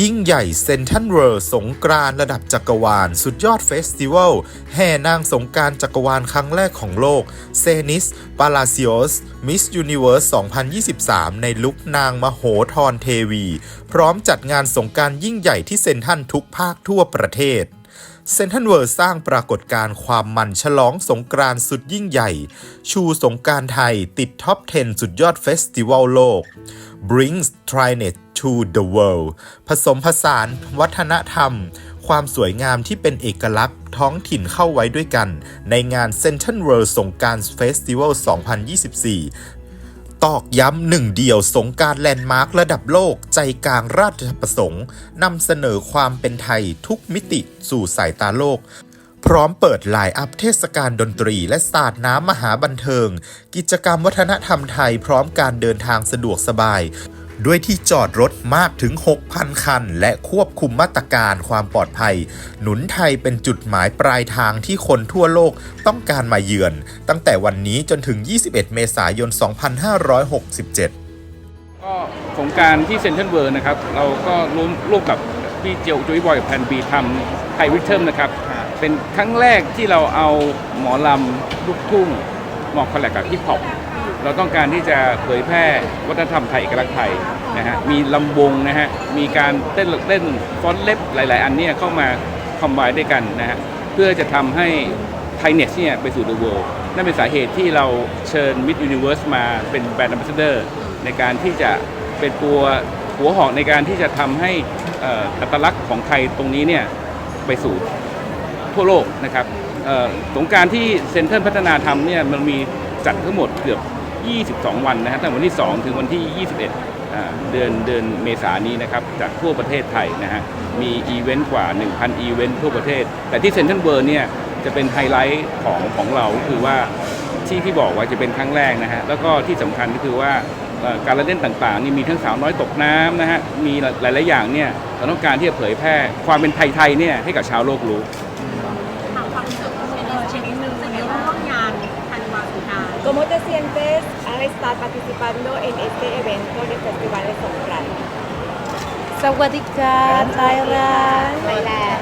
ยิ่งใหญ่เซนทันเวิร์สงกรานระดับจักรวาล สุดยอดเฟสติวัล แห่นางสงกรารจักรวาลครั้งแรกของโลก เซนิส ปาลาซิโอส มิสยูนิเวิร์ส 2023 ในลุกนางมโหธรเทวี พร้อมจัดงานสงกรารยิ่งใหญ่ที่เซนทันทุกภาคทั่วประเทศเซนทันเวิร์สร้างปรากฏการณ์ความมันฉลองสงกรานสุดยิ่งใหญ่ ชูสงกรารไทยติดท็อป 10 สุดยอดเฟสติวัลโลก brings Trinet to the world ผสมผสานวัฒนธรรม ความสวยงามที่เป็นเอกลักษณ์ท้องถิ่นเข้าไว้ด้วยกัน ในงาน Central World สงการเฟสติวัล 2024ตอกย้ำหนึ่งเดียวสงการแลนด์มาร์คระดับโลกใจกลางราชประสงค์นำเสนอความเป็นไทยทุกมิติสู่สายตาโลก พร้อมเปิดไลน์อัพเทศกาลดนตรีและศาสาดน้ำมหาบันเทิง กิจกรรมวัฒนธรรมไทยพร้อมการเดินทางสะดวกสบาย ด้วยที่จอดรถมากถึง 6,000 คัน และควบคุมมาตรการความปลอดภัย หนุนไทยเป็นจุดหมายปลายทางที่คนทั่วโลกต้องการมาเยือน ตั้งแต่วันนี้จนถึง 21 เมษายน 2567ก็สงการที่เซ็นทรัลเวิร์นะครับ เราก็ร่วมร่วมกับพี่เจียวจุ้ยบอยกับแพนบีทำไทยริทเทิมนะครับ เป็นครั้งแรกที่เราเอาหมอลำลูกทุ่งหมอกคอลแลกกับฮิปฮอป เราต้องการที่จะเผยแพร่วัฒนธรรมไทยเอกลักษณ์ไทยนะฮะมีลำวงนะฮะมีการเต้นเต้นฟ้อนเล็บหลาย ๆ อันเนี่ยเข้ามาคอมไบด้วยกันนะฮะเพื่อจะทำให้ไทยเนสเนี่ยไปสู่ the world นั่นเป็นสาเหตุที่เราเชิญ Mid Universe มาเป็นแบรนด์ a m b a s s a d o r ในการที่จะเป็นตัวหัวหอกในการที่จะทำให้อัตลักษณ์ของไทยตรงนี้เนี่ยไปสู่ทั่วโลกนะครับสงการที่เซ็นทรัลพัฒนาธรรมเนี่ยมันมีจัดทั้งหมดเกือบ 22 วันนะฮะตั้งแต่วันที่ 2 ถึงวันที่ 21 เดือนเดือนเมษายนนี้นะครับจากทั่วประเทศไทยนะฮะมีอีเวนต์กว่า 1,000 อีเวนต์ทั่วประเทศ แต่ที่เซ็นทรัลเวิร์เนี่ยจะเป็นไฮไลท์ของของเราก็คือว่าที่ที่บอกว่าจะเป็นครั้งแรกนะฮะแล้วก็ที่สำคัญก็คือว่าการละเล่นต่างๆนี่มีทั้งสาวน้อยตกน้ำนะฮะมีหลายๆอย่างเนี่ยเราต้องการที่จะเผยแพร่ความเป็นไทยๆเนี่ยให้กับชาวโลกรู้ estar participando en este evento del Festival de Songkran? Sawadika, Thailand. Thailand.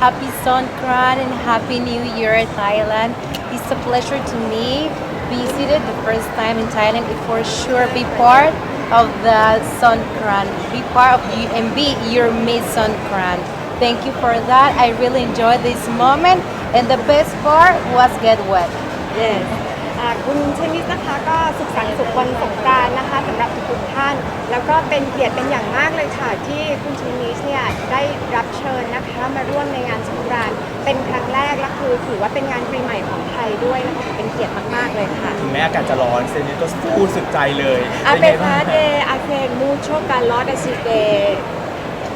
Happy Songkran and Happy New Year, Thailand. It's a pleasure to me visited the first time in Thailand and for sure be part of the Songkran, be part of you and be your Miss Songkran. Thank you for that. I really enjoyed this moment and the best part was get wet. Yes. อ่าคุณเชนิสนะคะก็สุขสันต์สุขวันสงกรานต์นะคะสำหรับทุกๆท่าน แล้วก็เป็นเกียรติเป็นอย่างมากเลยค่ะ ที่คุณเชนิสเนี่ยได้รับเชิญนะคะมาร่วมในงานสงกรานต์เป็นครั้งแรกและคือถือว่าเป็นงานปีใหม่ของไทยด้วยนะคะเป็นเกียรติมากๆเลยค่ะ ถึงแม้อากาศจะร้อนเซนนี่ก็สู้สุดใจเลย A เป็นไงบ้าง pesar de hacer mucho calor, así que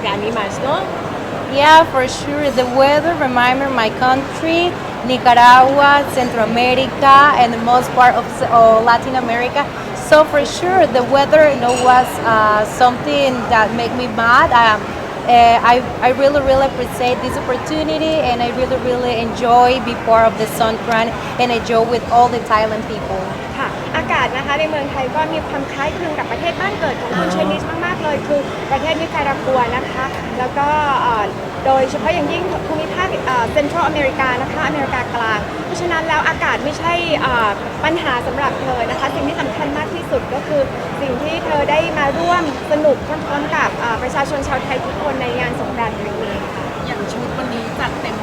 te animas, ¿no? Yeah, for sure. The weather remind me of my country, Nicaragua, Central America, and the most part of uh, Latin America. So for sure, the weather you know, was uh, something that made me mad. Uh, I, I really, really appreciate this opportunity, and I really, really enjoy be part of the Songkran and enjoy with all the Thailand people. ค่ะอากาศนะคะในเมืองไทยก็มีความคล้ายคลึงกับประเทศบ้านเกิดของคุณเชนิสมากๆเลยคือประเทศนิการากัวนะคะ แล้วก็เอ่อโดยเฉพาะอย่างยิ่งภูมิภาคเซ็นทรัลอเมริกานะคะอเมริกากลาง เพราะฉะนั้นแล้วอากาศไม่ใช่เอ่อปัญหาสำหรับเธอนะคะ สิ่งที่สำคัญมากที่สุดก็คือสิ่งที่เธอได้มาร่วมสนุกพร้อมๆกับเอ่อประชาชนชาวไทยทุกคนในงานสงกรานต์ครั้งนี้ค่ะอย่างชุดวันนี้จัดเต็ม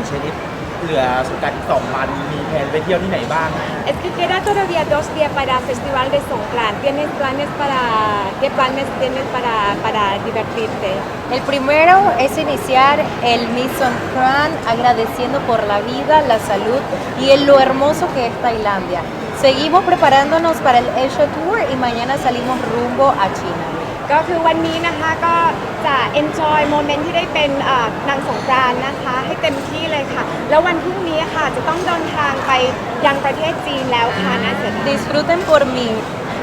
งชนิดเหลือสงกรารอีกสองวันมีแผนไปเที่ยวที่ไหนบ้าง Es que queda todavía dos días para el Festival de Songkran. ¿Tienes planes para qué planes tienes para para divertirte? El primero es iniciar el Miss Songkran agradeciendo por la vida, la salud y en lo hermoso que es Tailandia. Seguimos preparándonos para el Asia Tour y mañana salimos rumbo a China. ก็คือวันนี้นะคะก็จะ enjoy โมเมนต์ที่ได้เป็นเอ่อนางสงกรานต์นะคะ ให้เต็มที่เลยค่ะ แล้ววันพรุ่งนี้ค่ะจะต้องเดินทางไปยังประเทศจีนแล้วค่ะน่าเสียดาย Disfruten por mí.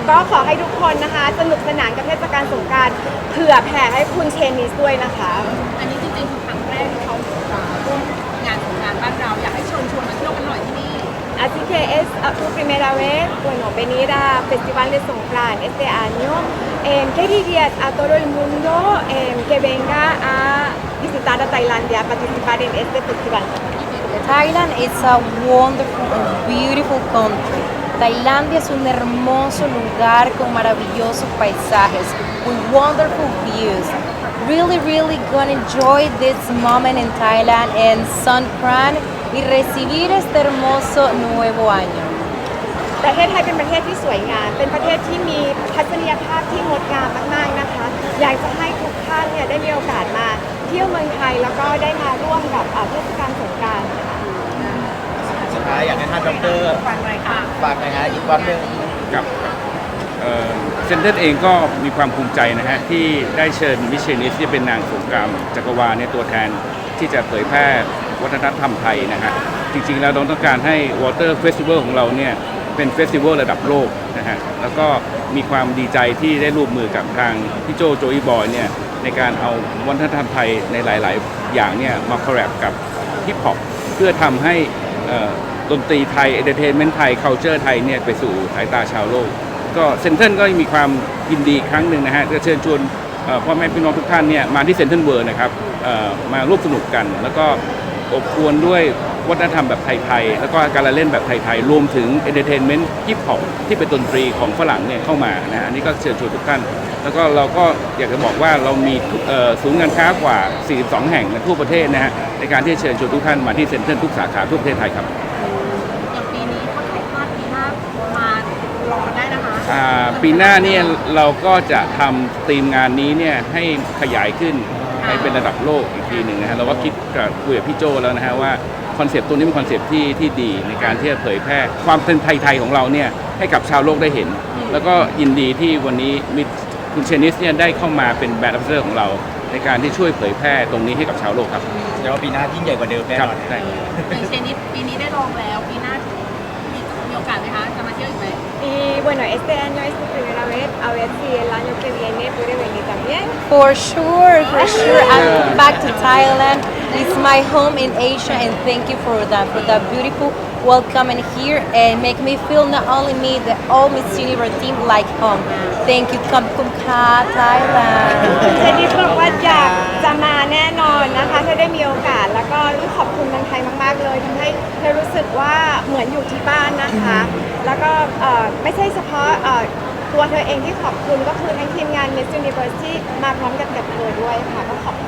ก็ขอให้ทุกคนนะคะ สนุกสนานกับเทศกาลสงกรารเผื่อแผ่ให้คุณเชนนิสด้วยนะคะ อันนี้จริงๆคือครั้งแรกที่เขาร่วมงานของงานบ้านเรา อยากให้เชวนชวนมาเที่ยวกันหน่อยที่นี่ Así que es uh, tu primera vez, bueno, venir a Festival de Songkran este año. Eh, ¿Qué dirías a todo el mundo eh, que venga a visitar a Tailandia, a participar en este festival? Thailand is a wonderful and beautiful country. Tailandia es un hermoso lugar con maravillosos paisajes, with wonderful views. Really, really gonna enjoy this moment in Thailand and Songkran y recibir este hermoso nuevo año. ประเทศไทยเป็นประเทศที่สวยงาม เป็นประเทศที่มีทัศนียภาพที่งดงามมากๆนะคะ อยากจะให้ทุกท่านเนี่ยได้มีโอกาสมา เที่ยวเมืองไทยแล้วก็ได้มาร่วมกับเอ่อเทศกาลสงกรานต์ค่ะสุดท้ายอยากให้ท่านดอกเตอรฟังหน่อยค่ะฝากหน่อยฮะอีกวันหนึ่งกับเซนเตอร์เองก็มีความภูมิใจนะฮะ ที่ได้เชิญมิเชลิสที่เป็นนางสงกรามจักรวาลในยตัวแทนที่จะเผยแพร่วัฒนธรรมไทยนะฮะ จริงๆแล้วเราต้องการให้ Water Festival ของเราเนี่ย เป็นเฟสติวัลระดับโลกนะฮะแล้วก็มีความดีใจที่ได้ร่วมมือกับทางพี่โจโจอีบอยเนี่ยในการเอาวัฒนธรรมไทยในหลาย ๆ อย่างเนี่ยมาคอลแลบกับฮิปฮอปเพื่อทำให้ดนตรีไทยเอเตอร์เทนเมนต์ไทย c u เจอร์ไทยเนี่ยไปสู่สายตาชาวโลก ก็เซนเทนก็มีความยินดีครั้งหนึ่งนะฮะจะเชิญชวนพ่อแม่พี่น้องทุกท่านเนี่ยมาที่เซนเทนเวิร์นะครับมาร่วมสนุกกัน แล้วก็ อบอวลด้วยวัฒนธรรมแบบไทยๆ แล้วก็การละเล่นแบบไทยๆ รวมถึงเอนเตอร์เทนเมนต์ฮิปฮอปที่เป็นดนตรีของฝรั่งเนี่ยเข้ามานะอันนี้ก็เชิญชวนทุกท่าน แล้วก็เราก็อยากจะบอกว่าเรามีทุกเอ่อศูนย์การค้ากว่า 42 แห่งในทั่วประเทศนะฮะในการที่จะเชิญชวนทุกท่านมาที่เซ็นเตอร์ทุกสาขาทั่วประเทศไทยครับอย่างปีนี้ถ้าใครพลาดปีหน้ามารอได้นะคะอ่าปีหน้าเนี่ยเราก็จะทำธีมงานนี้เนี่ยให้ขยายขึ้น ให้เป็นระดับโลกอีกทีหนึ่งนะฮะเราก็คิดกับคุยกับพี่โจแล้วนะฮะว่าคอนเซปต์ตัวนี้เป็นคอนเซปต์ที่ที่ดีในการที่จะเผยแพร่ความเป็นไทยๆของเราเนี่ยให้กับชาวโลกได้เห็น แล้วก็ยินดีที่วันนี้มีคุณเชนิสเนี่ยได้เข้ามาเป็นแบรนด์อัพเซอร์ของเรา ในการที่ช่วยเผยแพร่ตรงนี้ให้กับชาวโลกครับเดี๋ยวาปีหน้ายิ่งใหญ่กว่าเดิมแน่คนรับอนได้ อย่างเชนิดปีนี้ได้ลองแล้วปีหน้ามีมีโ อกาสไหมคะ จะมาเที่ยวอีกไหม Y bueno, este año es tu primera vez, a ver si el año que viene puede venir también. For sure, for sure. I'm back to Thailand. It's my home in Asia, and thank you for that, for that beautiful welcome and here, and make me feel not only me, the all Miss Universe team like home. Thank you, Kam Kum Ka, Thailand. เจนนี่บอกว่าอยากจะมาแน่ นอนนะคะถ้าได้มีโอกาส แล้วก็ต้องขอบคุณเมืองไทยมาก ๆ เลยทำให้เธอรู้สึกว่าเหมือนอยู่ที่บ้านนะคะ แล้วก็เอ่อไม่ใช่เฉพาะเอ่อตัวเธอเองที่ขอบคุณก็คือทั้งทีมงาน Miss Universe ที่มาพร้อมกันกับเธอด้วยค่ะก็ขอบคุณ